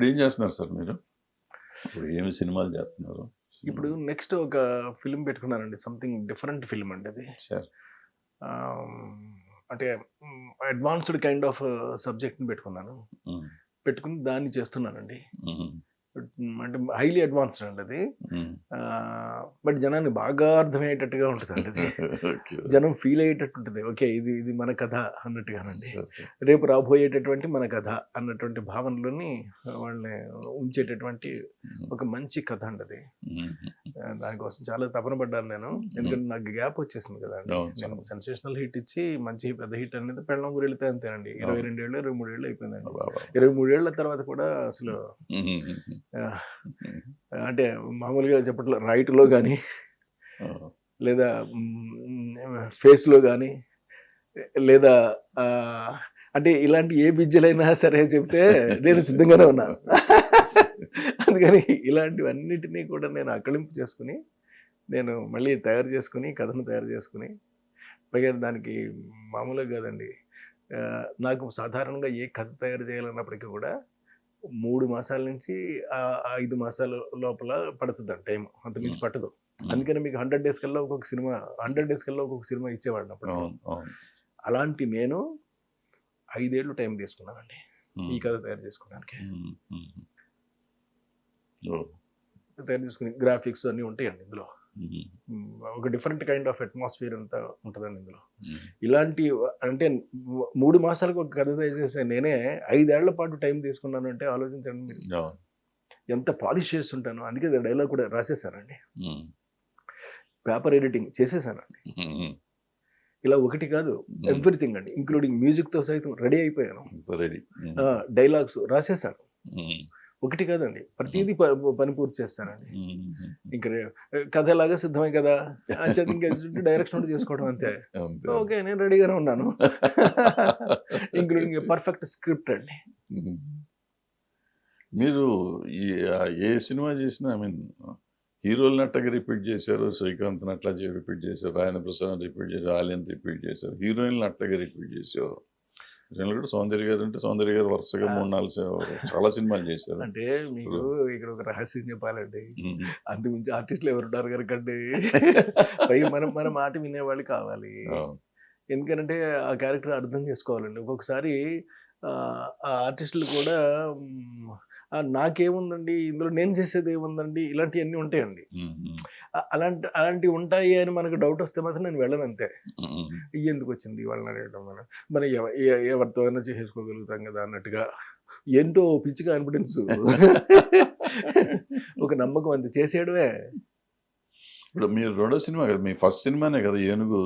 ఇప్పుడు ఏం చేస్తున్నారు సార్ మీరు? ఇప్పుడు ఏమి సినిమాలు చేస్తున్నారు? ఇప్పుడు నెక్స్ట్ ఒక ఫిల్మ్ పెట్టుకున్నానండి సంథింగ్ డిఫరెంట్ ఫిల్మ్ అండి అది. సార్. అంటే అడ్వాన్స్డ్ కైండ్ ఆఫ్ సబ్జెక్ట్ని పెట్టుకున్నాను. పెట్టుకుని దాన్ని చేస్తున్నానండి. అంటే హైలీ అడ్వాన్స్డ్ అండి అది. బట్ జనాన్ని బాగా అర్థమయ్యేటట్టుగా ఉంటుంది అండి. జనం ఫీల్ అయ్యేటట్టు ఉంటుంది ఓకే ఇది ఇది మన కథ అన్నట్టుగానండి. రేపు రాబోయేటటువంటి మన కథ అన్నటువంటి భావనలోని వాళ్ళని ఉంచేటటువంటి ఒక మంచి కథ అండి అది. దానికోసం చాలా తపన పడ్డాను నేను. ఎందుకంటే నాకు గ్యాప్ వచ్చేసింది కదా అండి. నేను సెన్సేషనల్ హిట్ ఇచ్చి మంచి పెద్ద హిట్ అనేది పెళ్ళం గురి వెళ్తే అంతేనండి. ఇరవై. రెండేళ్ళు ఇరవై మూడేళ్ళు అయిపోయిందండి. ఇరవై మూడేళ్ళ తర్వాత కూడా అసలు అంటే మామూలుగా చెప్పట్లో రైట్లో కానీ లేదా ఫేస్లో కానీ లేదా అంటే ఇలాంటి ఏ బిజ్జలైనా సరే చెప్తే నేను సిద్ధంగానే ఉన్నాను అందుకని ఇలాంటివన్నిటినీ కూడా నేను అకలింపు చేసుకుని నేను మళ్ళీ తయారు చేసుకుని కథను తయారు చేసుకుని పైగా దానికి మామూలుగా కాదండి నాకు సాధారణంగా ఏ కథ తయారు చేయాలన్నప్పటికీ కూడా మూడు మాసాల నుంచి ఐదు మాసాల లోపల పడుతుంది టైం అంతకుమించి Hmm. పట్టదు. అందుకని మీకు హండ్రెడ్ డేస్ కల్లా ఒక్కొక్క సినిమా హండ్రెడ్ డేస్ కల్లా ఒక్కొక్క సినిమా ఇచ్చేవాడిని అప్పుడు అలాంటి నేను ఐదేళ్ళు టైం తీసుకున్నానండి ఈ కథ తయారు చేసుకోవడానికి. తయారు చేసుకుని గ్రాఫిక్స్ అన్నీ ఉంటాయండి ఇందులో. ఒక డిఫరెంట్ కైండ్ ఆఫ్ అట్మాస్ఫియర్ అంతా ఉంటుందండి ఇందులో. ఇలాంటి అంటే మూడు మాసాలకు ఒక కథ చేసే నేనే ఐదేళ్ళ పాటు టైం తీసుకున్నాను అంటే ఆలోచించండి మీరు. ఎంత పాలిష్ చేస్తుంటాను అందుకే డైలాగ్ కూడా రాసేసానండి పేపర్ ఎడిటింగ్ చేసేసానండి. ఇలా ఒకటి కాదు ఎవ్రీథింగ్ అండి ఇంక్లూడింగ్ మ్యూజిక్తో సైతం రెడీ అయిపోయాను. రెడీ. డైలాగ్స్ రాసేసాను ఒకటి కాదండి. ప్రతిదీ పని పూర్తి చేస్తానండి. ఇంకా కథ ఎలాగా సిద్ధమే కదా. ఇంకా డైరెక్షన్ చేసుకోవడం అంతే. ఓకే నేను రెడీగానే ఉన్నాను. ఇంక్లూడింగ్ పర్ఫెక్ట్ స్క్రిప్ట్ అండి. మీరు ఏ సినిమా చేసినా ఐ మీన్ హీరోలను అట్టగా రిపీట్ చేశారు శ్రీకాంత్ అట్లా రిపీట్ చేశారు రాజేంద్ర ప్రసాద్ రిపీట్ చేశారు ఆలియన్ రిపీట్ చేశారు హీరోయిన్లు అట్టగా రిపీట్ చేశారు. కూడా సౌందర్య గారు అంటే సౌందర్య గారు వరుసగా మూడు నాలుగు చాలా సినిమాలు చేశారు. అంటే మీకు ఇక్కడ ఒక రహస్యం చెప్పాలండి. అంతకుమించి ఆర్టిస్టులు ఎవరు ఉన్నారు కనుకండి. పై మనం మన మాట వినేవాళ్ళు కావాలి. ఎందుకంటే ఆ క్యారెక్టర్ అర్థం చేసుకోవాలండి. ఒక్కొక్కసారి ఆ ఆర్టిస్టులు కూడా నాకేముందండి ఇందులో నేను చేసేది ఏముందండి ఇలాంటివన్నీ ఉంటాయండి. అలాంటి అలాంటివి ఉంటాయి అని మనకు డౌట్ వస్తే మాత్రం నేను వెళ్ళను అంతే ఎందుకు వచ్చింది వాళ్ళని అడగడం మనం ఎ- ఎవరితో అయినా చేసుకోగలుగుతాం కదా అన్నట్టుగా ఏంటో పిచ్చి కాన్ఫిడెన్స్ ఒక నమ్మకం అంతే. చేసేయడమే. ఇప్పుడు మీరు రెండో సినిమా కదా మీ ఫస్ట్ సినిమానే కదా ఏనుగు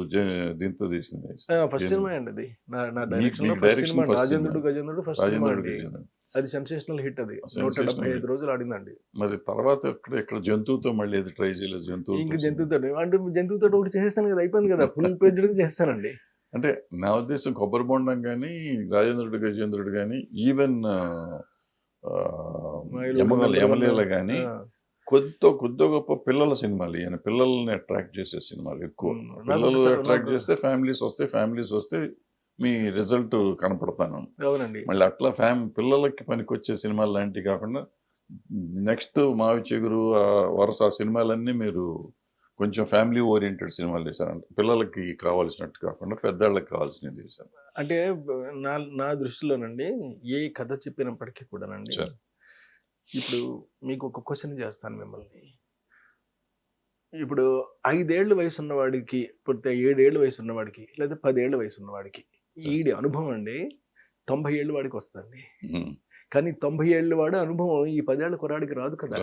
దీంతో తీసింది. ఫస్ట్? సినిమా అండి అది. నా direction Rajendrudu. Gajendrudu first cinema. అది సెన్సేషనల్ హిట్ అది. నూట డెబ్బై ఐదు. రోజులు ఆడిందండి. మరి తర్వాత ఇక్కడ ఇక్కడ జంతువుతో మళ్ళీ ఏది ట్రై చేయలేదు జంతువు ఇంక జంతువుతో అంటే జంతువుతో ఒకటి చేసేస్తాను కదా అయిపోయింది కదా. ఫుల్ పేజ్డ్ చేస్తానండి. అంటే నా ఉద్దేశం కొబ్బరి బొండం కానీ రాజేంద్రుడు గజేంద్రుడు కానీ ఈవెన్ యమగల యమలీల. కానీ ఆ, కొద్ది కొద్ది గొప్ప పిల్లల సినిమాలు. ఈయన పిల్లల్ని అట్రాక్ట్ చేసే సినిమాలు ఎక్కువ. పిల్లలు అట్రాక్ట్ చేస్తే ఫ్యామిలీస్ వస్తే ఫ్యామిలీస్ వస్తే మీ రిజల్ట్ కనపడతాను. అవునండి. మళ్ళీ అట్లా ఫ్యామ్ పిల్లలకి పనికొచ్చే సినిమాలు లాంటివి కాకుండా నెక్స్ట్ మావి చిగురు ఆ వరుస ఆ సినిమాలన్నీ మీరు కొంచెం ఫ్యామిలీ ఓరియంటెడ్ సినిమాలు తీశారంట పిల్లలకి కావాల్సినట్టు కాకుండా పెద్దవాళ్ళకి కావాల్సినవి తీశారు అంటే నా నా దృష్టిలోనండి ఏ కథ చెప్పినప్పటికీ కూడానండి. ఇప్పుడు మీకు ఒక క్వశ్చన్ చేస్తాను మిమ్మల్ని. ఇప్పుడు ఐదేళ్ళ వయసు ఉన్నవాడికి పుడితే ఏడేళ్ళ వయసు ఉన్నవాడికి లేదా పదేళ్ళ వయసు ఉన్నవాడికి ఈడి అనుభవం అండి తొంభై ఏళ్ళ వాడికి వస్తుంది. కానీ తొంభై ఏళ్ళ వాడు అనుభవం ఈ పదేళ్ళ కుర్రాడికి రాదు కదా.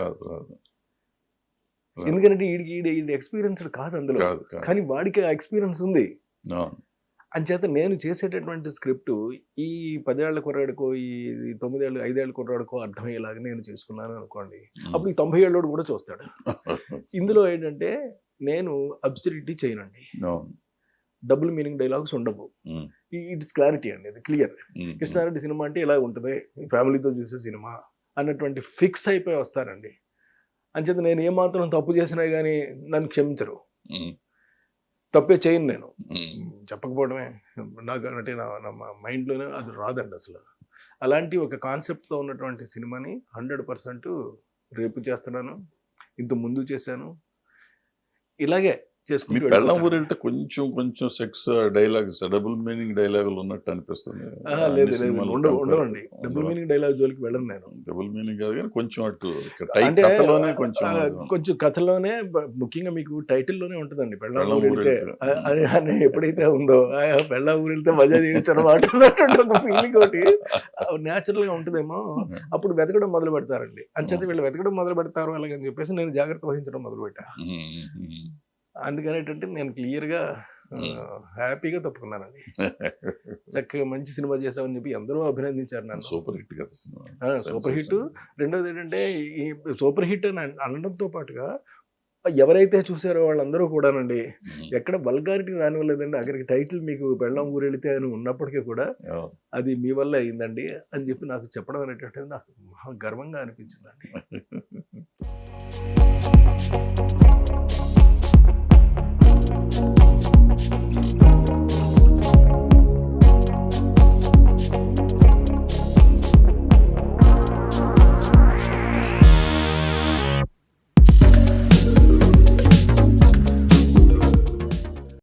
ఎందుకంటే ఈడికి ఈడి ఈడి ఎక్స్పీరియన్స్డ్ కాదు అందులో. కానీ వాడికి ఆ ఎక్స్పీరియన్స్ ఉంది. అంచేత నేను చేసేటటువంటి స్క్రిప్ట్ ఈ పదేళ్ళ కుర్రాడికో ఈ తొమ్మిదేళ్ళు ఐదేళ్ళ కుర్రాడికో అర్థమయ్యేలాగా నేను చేసుకున్నాను అనుకోండి. అప్పుడు ఈ తొంభై ఏళ్ళోడు కూడా చూస్తాడు. ఇందులో ఏంటంటే నేను అబ్సిడిటీ చేయనండి. డబుల్ మీనింగ్ డైలాగ్స్ ఉండవు. ఇట్స్ క్లారిటీ అండి ఇది క్లియర్. కృష్ణారెడ్డి సినిమా అంటే ఇలా ఉంటుంది ఫ్యామిలీతో చూసే సినిమా అన్నటువంటి ఫిక్స్ అయిపోయి వస్తారండి అంచేత నేను ఏమాత్రం తప్పు చేసినా కానీ నన్ను క్షమించరు. తప్పే చేయను నేను. చెప్పకపోవడమే నాకు అంటే నా నా మైండ్లోనే అది రాదండి అసలు అలాంటి ఒక కాన్సెప్ట్తో ఉన్నటువంటి సినిమాని హండ్రెడ్ పర్సెంట్ రేపు చేస్తున్నాను ఇంత ముందు చేశాను ఇలాగే మీ పెళ్ళం. ఊరు వెళ్తే కొంచెం కొంచెం సెక్స్ డైలాగ్స్ డబుల్ మీనింగ్ డైలాగులు ఉన్నట్టు అనిపిస్తుంది. లేదు ఉండవండి. డబుల్ మీనింగ్ డైలాగ్ జోలికి వెళ్ళను నేను. డబుల్ మీనింగ్ కాదు కానీ కొంచెం అటు కథలోనే కొంచెం కొంచెం కథలోనే ముఖ్యంగా మీకు టైటిల్లోనే ఉంటుందండి పెళ్ళ ఊరు వెళ్తే అని ఎప్పుడైతే ఉందో పెళ్ళ ఊరు వెళ్తే మజా చేయొచ్చు అన్నటువంటి ఒక ఫీలింగ్ ఒకటి న్యాచురల్గా ఉంటుందేమో. అప్పుడు వెతకడం మొదలు పెడతారండి. అంచేత వీళ్ళు వెతకడం మొదలు పెడతారు అలాగని చెప్పేసి నేను జాగ్రత్త వహించడం మొదలు పెట్టా అందుకని ఏంటంటే నేను క్లియర్గా ఆ, హ్యాపీగా తప్పుకున్నానండి. చక్కగా మంచి సినిమా చేసామని చెప్పి ఎందరో అభినందించారు నన్ను. సూపర్ హిట్ కదా సినిమా. Super hit. రెండోది ఏంటంటే ఈ సూపర్ హిట్ అని అన- అనడంతో పాటుగా ఎవరైతే చూసారో వాళ్ళందరూ కూడానండి ఎక్కడ వల్గారిటీ రానివ్వలేదండి. అక్కడికి టైటిల్ మీకు బెళ్ళం ఊరెళితే అని ఉన్నప్పటికీ కూడా అది మీ వల్ల అయిందండి అని చెప్పి నాకు చెప్పడం అనేటువంటిది నాకు మహా గర్వంగా అనిపించిందండి.